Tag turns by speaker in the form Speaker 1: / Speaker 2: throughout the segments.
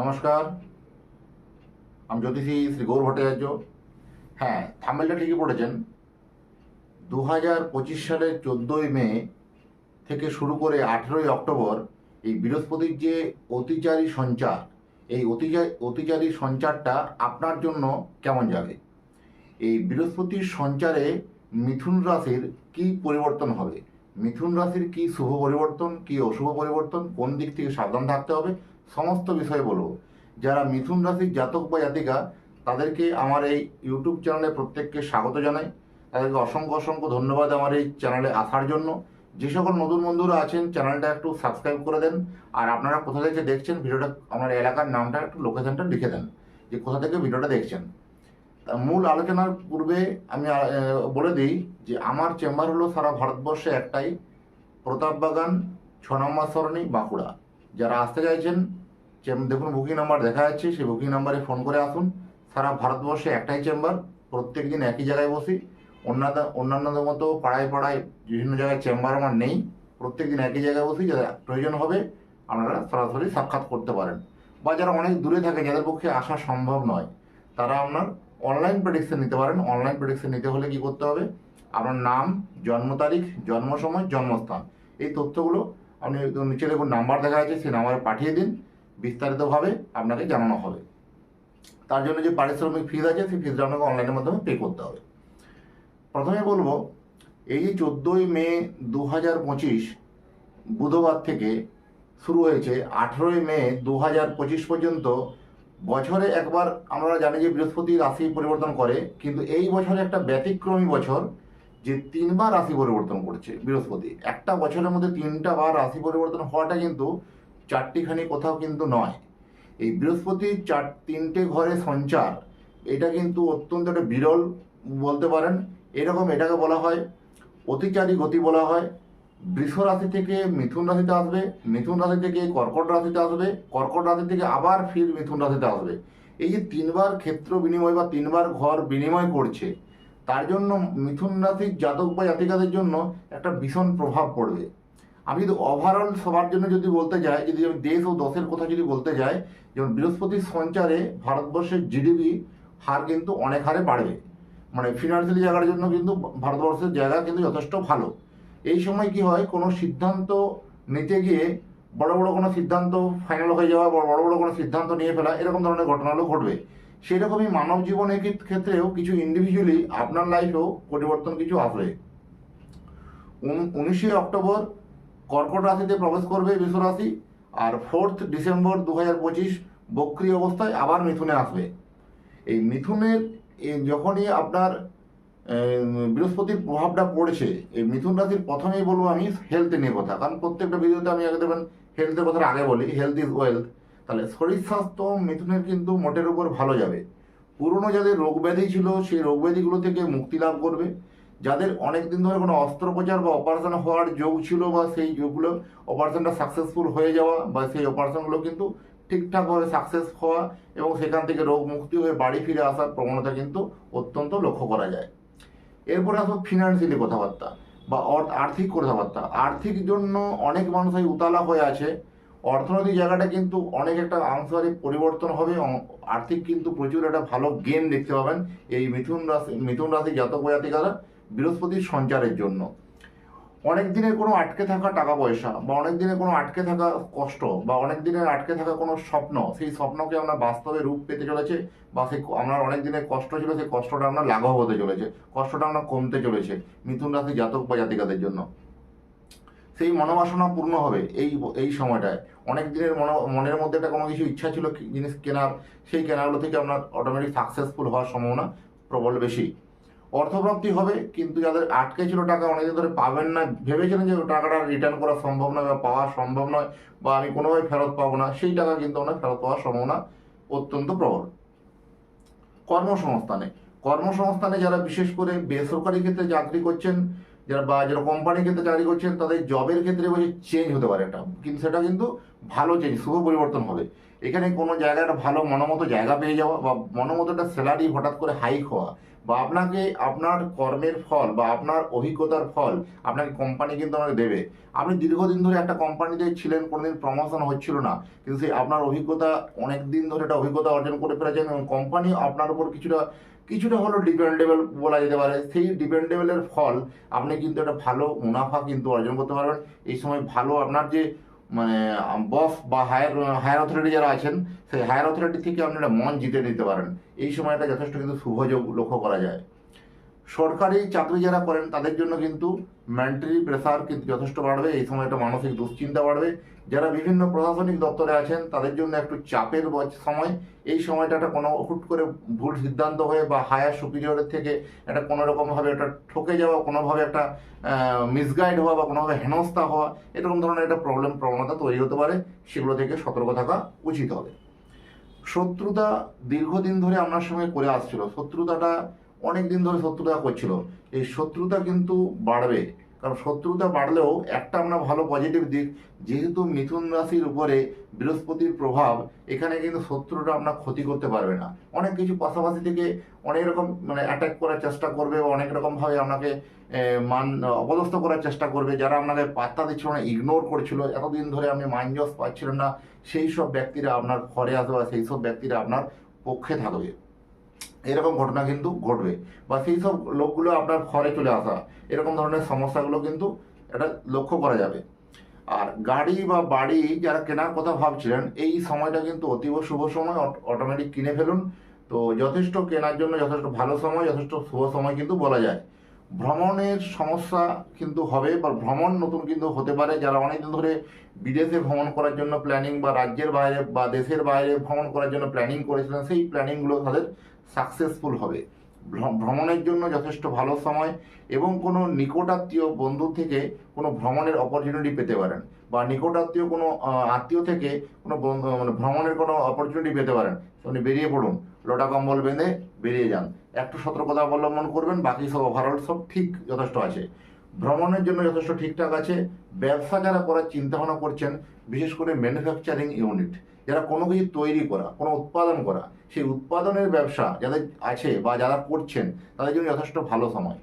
Speaker 1: নমস্কার। আমি জ্যোতিষী শ্রী গৌর ভট্টাচার্য। হ্যাঁ থামেলটা ঠিকই পড়েছেন। দু হাজার পঁচিশ সালের চোদ্দোই মে থেকে শুরু করে আঠেরোই অক্টোবর এই বৃহস্পতির যে অতিচারী সঞ্চার, এই অতিচারী অতিচারী সঞ্চারটা আপনার জন্য কেমন যাবে? এই বৃহস্পতির সঞ্চারে মিথুন রাশির কি পরিবর্তন হবে? মিথুন রাশির কি শুভ পরিবর্তন, কি অশুভ পরিবর্তন, কোন দিক থেকে সাবধান থাকতে হবে? সমস্ত বিষয়ে বলব। যারা মিথুন রাশির জাতক বা জাতিকা, তাদেরকে আমার এই ইউটিউব চ্যানেলে প্রত্যেককে স্বাগত জানাই। তাদেরকে অসংখ্য অসংখ্য ধন্যবাদ আমার এই চ্যানেলে আসার জন্য। যে সকল নতুন বন্ধুরা আছেন, চ্যানেলটা একটু সাবস্ক্রাইব করে দেন। আর আপনারা কোথা থেকে দেখছেন, ভিডিওটা আমার এলাকার নামটা একটু লোকেশনটা লিখে দেন, যে কোথা থেকে ভিডিওটা দেখছেন। তা মূল আলোচনার পূর্বে আমি বলে দিই যে আমার চেম্বার হলো সারা ভারতবর্ষে একটাই প্রতাপবাগান ছ নম্বর সরণি, বাঁকুড়া। যারা আসতে চাইছেন দেখুন বুকিং নাম্বার দেখা যাচ্ছে, সেই বুকিং নাম্বারে ফোন করে আসুন। সারা ভারতবর্ষে একটাই চেম্বার প্রত্যেক দিন একই জায়গায় বসি। অন্যান্য, অন্যান্যদের মতো পাড়ায় পাড়ায় বিভিন্ন জায়গায় চেম্বার আমার নেই। প্রত্যেক দিন একই জায়গায় বসি, যাদের প্রয়োজন হবে আপনারা সরাসরি সাক্ষাৎ করতে পারেন। বা যারা অনেক দূরে থাকেন যাদের পক্ষে আসা সম্ভব নয়, তারা আপনার অনলাইন প্রেডিকশন নিতে পারেন। অনলাইন প্রেডিকশন নিতে হলে কি করতে হবে? আপনার নাম, জন্ম তারিখ, জন্ম সময়, জন্মস্থান। এই তথ্যগুলো আপনি নিচে দেখুন নাম্বার দেখা আছে সেই নাম্বারে পাঠিয়ে দিন, বিস্তারিতভাবে আপনাকে জানানো হবে। তার জন্য যে পারিশ্রমিক ফিজ আছে, সেই ফিজটা আপনাকে অনলাইনের মাধ্যমে পে করতে হবে। প্রথমে বলব, এই যে চোদ্দোই মে দু হাজার পঁচিশ, বুধবার থেকে শুরু হয়েছে, আঠেরোই মে দু হাজার পঁচিশ পর্যন্ত, বছরে একবার আমরা জানি যে বৃহস্পতি রাশি পরিবর্তন করে, কিন্তু এই বছরে একটা ব্যতিক্রমী বছর যে তিনবার রাশি পরিবর্তন করছে, বৃহস্পতি। একটা বছরের মধ্যে তিনটা বার রাশি পরিবর্তন হওয়াটা কিন্তু চারটিখানি কোথাও কিন্তু নয়। এই বৃহস্পতির চার, তিনটে ঘরে সঞ্চার, এটা কিন্তু অত্যন্ত একটা বিরল বলতে পারেন। এরকম এটাকে বলা হয়, অতিচারী গতি বলা হয়। বৃষ রাশি থেকে মিথুন রাশিতে আসবে, মিথুন রাশি থেকে কর্কট রাশিতে আসবে, কর্কট রাশি থেকে আবার ফির মিথুন রাশিতে আসবে। এই যে তিনবার ক্ষেত্র বিনিময় বা তিনবার ঘর বিনিময় করছে তার জন্য মিথুন রাশির জাতক বা জাতিকাদের জন্য একটা ভীষণ প্রভাব পড়বে। আমি যদি ওভারঅল সবার জন্য যদি বলতে যাই, যদি আমি দেশ ও দশের কথা যদি বলতে যাই, যেমন বৃহস্পতির সঞ্চারে ভারতবর্ষের জিডিপি হার কিন্তু অনেক হারে বাড়বে। মানে ফিনান্সিয়ালি জায়গার জন্য কিন্তু ভারতবর্ষের জায়গা কিন্তু যথেষ্ট ভালো। এই সময় কি হয়, কোনো সিদ্ধান্ত নিতে গিয়ে বড় বড় কোনো সিদ্ধান্ত ফাইনাল হয়ে যাওয়া বড় বড় কোনো সিদ্ধান্ত নিয়ে ফেলা, এরকম ধরনের ঘটনাগুলো ঘটবে। সেই রকমই মানব জীবনের ক্ষেত্রেও কিছু ইন্ডিভিজুয়ালি আপনার লাইফেও পরিবর্তন কিছু আসবে। উন- উনিশে অক্টোবর কর্কট রাশিতে প্রবেশ করবে বিশ্ব রাশি আর ফোর্থ ডিসেম্বর দু হাজার পঁচিশ বক্রি অবস্থায় আবার মিথুনে আসবে। এই মিথুনের যখনই আপনার বৃহস্পতির প্রভাবটা পড়েছে, এই মিথুন রাশির প্রথমেই বলব আমি হেলথ নিয়ে কথা। কারণ প্রত্যেকটা ভিডিওতে আমি আগে দেবেন হেলথের কথা আগে বলি হেলথ ইজ ওয়েলথ তাহলে শরীর স্বাস্থ্য মিথুনের কিন্তু মোটের উপর ভালো যাবে। পুরনো যাদের রোগ ব্যাধি ছিল, সেই রোগ ব্যাধিগুলো থেকে মুক্তি লাভ করবে। যাদের অনেক দিন ধরে কোনো অস্ত্রোপচার বা অপারেশন হওয়ার যোগ ছিল বা সেই যোগগুলো অপারেশনটা সাকসেসফুল হয়ে যাওয়া বা সেই অপারেশনগুলো কিন্তু ঠিকঠাকভাবে সাকসেস হওয়া এবং সেখান থেকে রোগ মুক্তি হয়ে বাড়ি ফিরে আসার প্রবণতা কিন্তু অত্যন্ত লক্ষ্য করা যায়। এরপরে আসব ফিনান্সিয়ালি কথাবার্তা বা আর্থিক কথাবার্তা। আর্থিক জন্য অনেক মানুষ উতালা হয়ে আছে। অর্থনৈতিক জায়গাটা কিন্তু অনেক একটা আংশিক পরিবর্তন হবে। আর্থিক কিন্তু প্রচুর একটা ভালো গেম দেখতে পাবেন এই মিথুন রাশি মিথুন রাশি জাতক জাতিকারা বৃহস্পতির সঞ্চারের জন্য। অনেক দিনের কোনো আটকে থাকা টাকা পয়সা বা অনেক দিনের কোনো আটকে থাকা কষ্ট বা অনেক দিনের আটকে থাকা কোনো স্বপ্ন, সেই স্বপ্নকে আমরা বাস্তবে রূপ পেতে চলেছে বা সেই আপনার অনেক দিনের কষ্ট ছিল, সেই কষ্টটা আপনার লাঘব হতে চলেছে, কষ্টটা আপনার কমতে চলেছে মিথুন রাশি জাতক বা জাতিকাদের জন্য। সেই মনোবাসনা পূর্ণ হবে এই এই সময়টায়। অনেক দিনের মনো, মনের মধ্যে একটা কোনো কিছু ইচ্ছা ছিল জিনিস কেনার, সেই কেনাগুলো থেকে আপনার অটোমেটিক সাকসেসফুল হওয়ার সম্ভাবনা প্রবল বেশি। অর্থপ্রাপ্তি হবে, কিন্তু যাদের আটকে ছিল টাকা অনেকদিন ধরে পাবেন না, ভেবেছিলেন যে টাকাটা রিটার্ন করা সম্ভব নয় বা পাওয়া সম্ভব নয় বা আমি কোনোভাবে ফেরত পাবো না, সেই টাকা কিন্তু আপনার ফেরত পাওয়ার সম্ভাবনা অত্যন্ত প্রবল। কর্মসংস্থানে কর্মসংস্থানে যারা বিশেষ করে বেসরকারি ক্ষেত্রে চাকরি করছেন যারা বা যারা কোম্পানির ক্ষেত্রে চাকরি করছেন, তাদের জবের ক্ষেত্রে বলছে চেঞ্জ হতে পারে এটা কিন্তু সেটা কিন্তু ভালো চেঞ্জ শুভ পরিবর্তন হবে। এখানে কোনো জায়গায় একটা ভালো মনোমতো জায়গা পেয়ে যাওয়া বা মনোমতো একটা স্যালারি হঠাৎ করে হাইক হওয়া বা আপনাকে আপনার কর্মের ফল বা আপনার অভিজ্ঞতার ফল আপনাকে কোম্পানি কিন্তু আপনাকে দেবে। আপনি দীর্ঘদিন ধরে একটা কোম্পানিতে ছিলেন, কোনোদিন প্রমোশন হচ্ছিল না, কিন্তু সেই আপনার অভিজ্ঞতা অনেক দিন ধরে একটা অভিজ্ঞতা অর্জন করে ফেলেছেন এবং কোম্পানি আপনার উপর কিছুটা কিছুটা হলো ডিপেন্ডেবল বলা যেতে পারে। সেই ডিপেন্ডেবলের ফল আপনি কিন্তু একটা ভালো মুনাফা কিন্তু অর্জন করতে পারবেন। এই সময় ভালো আপনার যে মানে বফ বা হায়ার হায়ার অথরিটি যারা আছেন, সেই হায়ার অথরিটি থেকে আপনি একটা মন জিতে নিতে পারেন। এই সময়টা যথেষ্ট কিন্তু শুভযোগ লক্ষ্য করা যায়। সরকারি চাকরি যারা করেন, তাদের জন্য কিন্তু মেন্টালি প্রেসার কিন্তু যথেষ্ট বাড়বে। এই সময় একটা মানসিক দুশ্চিন্তা বাড়বে। যারা বিভিন্ন প্রশাসনিক দপ্তরে আছেন, তাদের জন্য একটু চাপের সময়। এই সময়টা একটা কোনো হুট করে ভুল সিদ্ধান্ত হয়ে বা হায়ার সুপিরিয়রের থেকে একটা কোনো রকমভাবে একটা ঠকে যাওয়া, কোনোভাবে একটা মিসগাইড হওয়া বা কোনোভাবে হেনস্থা হওয়া, এরকম ধরনের একটা প্রবলেম প্রবণতা তৈরি হতে পারে। সেগুলো থেকে সতর্ক থাকা উচিত হবে। শত্রুতা দীর্ঘদিন ধরে আপনার সঙ্গে করে আসছিল। শত্রুতাটা অনেক দিন ধরে শত্রুতা করছিল। এই শত্রুতা কিন্তু বাড়বে। কারণ শত্রুতা বাড়লেও একটা আমরা ভালো পজিটিভ দিক, যেহেতু মিথুন রাশির উপরে বৃহস্পতির প্রভাব, এখানে কিন্তু শত্রুটা আপনার ক্ষতি করতে পারবে না। অনেক কিছু পাশাপাশি থেকে অনেক রকম মানে অ্যাটাক করার চেষ্টা করবে, অনেক রকমভাবে আপনাকে মান, অপদস্থ করার চেষ্টা করবে। যারা আপনাকে পাত্তা দিচ্ছিল না ইগনোর করছিল, এতদিন ধরে আপনি মাইন্ডস পাচ্ছিলেন না, সেই সব ব্যক্তিরা আপনার ঘরে আসবে বা সেই সব ব্যক্তিরা আপনার পক্ষে থাকবে। এরকম ঘটনা কিন্তু ঘটবে বা সেই সব লোকগুলো আপনার ঘরে চলে আসা, এরকম ধরনের সমস্যাগুলো কিন্তু এটা লক্ষ্য করা যাবে। আর গাড়ি বা বাড়ি যারা কেনার কথা ভাবছিলেন, এই সময়টা কিন্তু অতীব শুভ সময় অটোমেটিক কিনে ফেলুন। তো যথেষ্ট কেনার জন্য যথেষ্ট ভালো সময়, যথেষ্ট শুভ সময় কিন্তু বলা যায়। ভ্রমণের সমস্যা কিন্তু হবে বা ভ্রমণ নতুন কিন্তু হতে পারে। যারা অনেকদিন ধরে বিদেশে ভ্রমণ করার জন্য প্ল্যানিং বা রাজ্যের বাইরে বা দেশের বাইরে ভ্রমণ করার জন্য প্ল্যানিং করেছিলেন, সেই প্ল্যানিংগুলো তাদের সাকসেসফুল হবে। ভ্র- ভ্রমণের জন্য যথেষ্ট ভালো সময় এবং কোনো নিকটাত্মীয় বন্ধু থেকে কোনো ভ্রমণের অপরচুনিটি পেতে পারেন বা নিকটাত্মীয় কোনো আত্মীয় থেকে কোনো মানে ভ্রমণের কোনো অপরচুনিটি পেতে পারেন। আপনি বেরিয়ে পড়ুন, লোটা কম্বল বেঁধে বেরিয়ে যান। একটু সতর্কতা অবলম্বন করবেন, বাকি সব ওভারঅল সব ঠিক যথেষ্ট আছে। ভ্রমণের জন্য যথেষ্ট ঠিকঠাক আছে। ব্যবসা যারা করার চিন্তা ভাবনা করছেন, বিশেষ করে ম্যানুফ্যাকচারিং ইউনিট যারা কোনো কিছু তৈরি করা, কোনো উৎপাদন করা সেই উৎপাদনের ব্যবসা যাদের আছে বা যারা করছেন, তাদের জন্য যথেষ্ট ভালো সময়।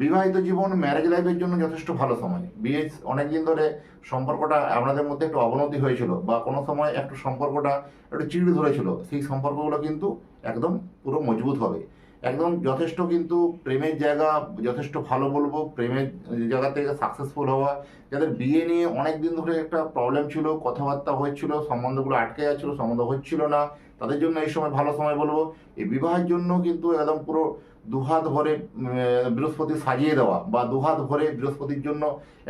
Speaker 1: বিবাহিত জীবন ম্যারেজ লাইফের জন্য যথেষ্ট ভালো সময়। বিয়ে অনেকদিন ধরে সম্পর্কটা আপনাদের মধ্যে একটু অবনতি হয়েছিল বা কোনো সময় একটু সম্পর্কটা একটু চিড় ধরেছিল, সেই সম্পর্কগুলো কিন্তু একদম পুরো মজবুত হবে। একদম যথেষ্ট কিন্তু প্রেমের জায়গা, যথেষ্ট ভালো বলব, প্রেমের জায়গা থেকে সাকসেসফুল হওয়া। যাদের বিয়ে নিয়ে অনেক দিন ধরে একটা প্রবলেম ছিল, কথাবার্তা হচ্ছিল, সম্বন্ধগুলো আটকে যাচ্ছিল, সম্বন্ধ হচ্ছিল না। তাদের জন্য এই সময় ভালো সময় বলব। এই বিবাহের জন্য কিন্তু একদম পুরো দুহাত ভরে বৃহস্পতি সাজিয়ে দেওয়া বা দুহাত ভরে বৃহস্পতির জন্য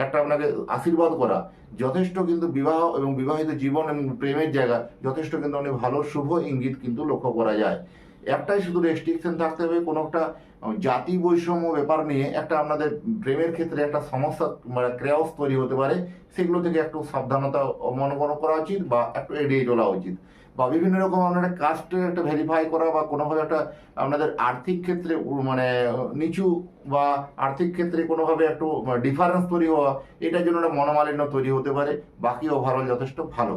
Speaker 1: একটা আপনাকে আশীর্বাদ করা। যথেষ্ট কিন্তু বিবাহ এবং বিবাহিত জীবন এবং প্রেমের জায়গা, যথেষ্ট কিন্তু অনেক ভালো, শুভ ইঙ্গিত কিন্তু লক্ষ্য করা যায়। একটাই শুধু রেস্ট্রিকশন থাকতে হবে, কোনো একটা জাতি বৈষম্য ব্যাপার নিয়ে একটা আপনাদের প্রেমের ক্ষেত্রে একটা সমস্যা মানে ক্রেয়স তৈরি হতে পারে, সেগুলো থেকে একটু সাবধানতা অবলম্বন করা উচিত বা একটু এড়িয়ে চলা উচিত। বা বিভিন্ন রকম আপনারা কাস্টে একটা ভেরিফাই করা বা কোনোভাবে একটা আপনাদের আর্থিক ক্ষেত্রে মানে নিচু বা আর্থিক ক্ষেত্রে কোনোভাবে একটু ডিফারেন্স তৈরি হওয়া, এটার জন্য একটা মনোমালিন্য তৈরি হতে পারে, বাকি ওভারঅল যথেষ্ট ভালো।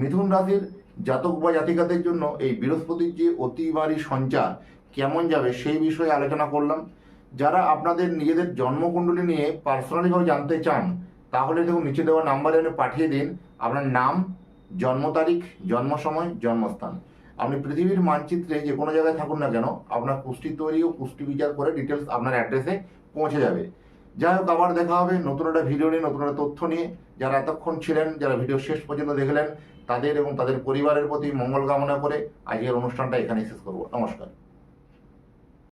Speaker 1: মিথুন রাশির জাতক বা জাতিকাদের জন্য এই বৃহস্পতির যে অতিবারী সঞ্চার কেমন যাবে সেই বিষয়ে আলোচনা করলাম। যারা আপনাদের নিজেদের জন্মকুণ্ডলী নিয়ে পার্সোনালিভাবে জানতে চান, তাহলে দেখুন নিচে দেওয়া নাম্বারে আপনি পাঠিয়ে দিন। আপনার নাম, জন্ম তারিখ, জন্ম সময়, জন্মস্থান। আপনি পৃথিবীর মানচিত্রে যে কোনো জায়গায় থাকুন না কেন, আপনার পুষ্টি তৈরি ও পুষ্টি বিচার করে ডিটেলস আপনার অ্যাড্রেসে পৌঁছে যাবে। যাই হোক আবার দেখা হবে নতুন একটা ভিডিও নিয়ে, নতুন একটা তথ্য নিয়ে। যারা এতক্ষণ ছিলেন, যারা ভিডিও শেষ পর্যন্ত দেখলেন, তাদের এবং তাদের পরিবারের প্রতি মঙ্গল কামনা করে আজকের অনুষ্ঠানটা এখানেই শেষ করব। নমস্কার।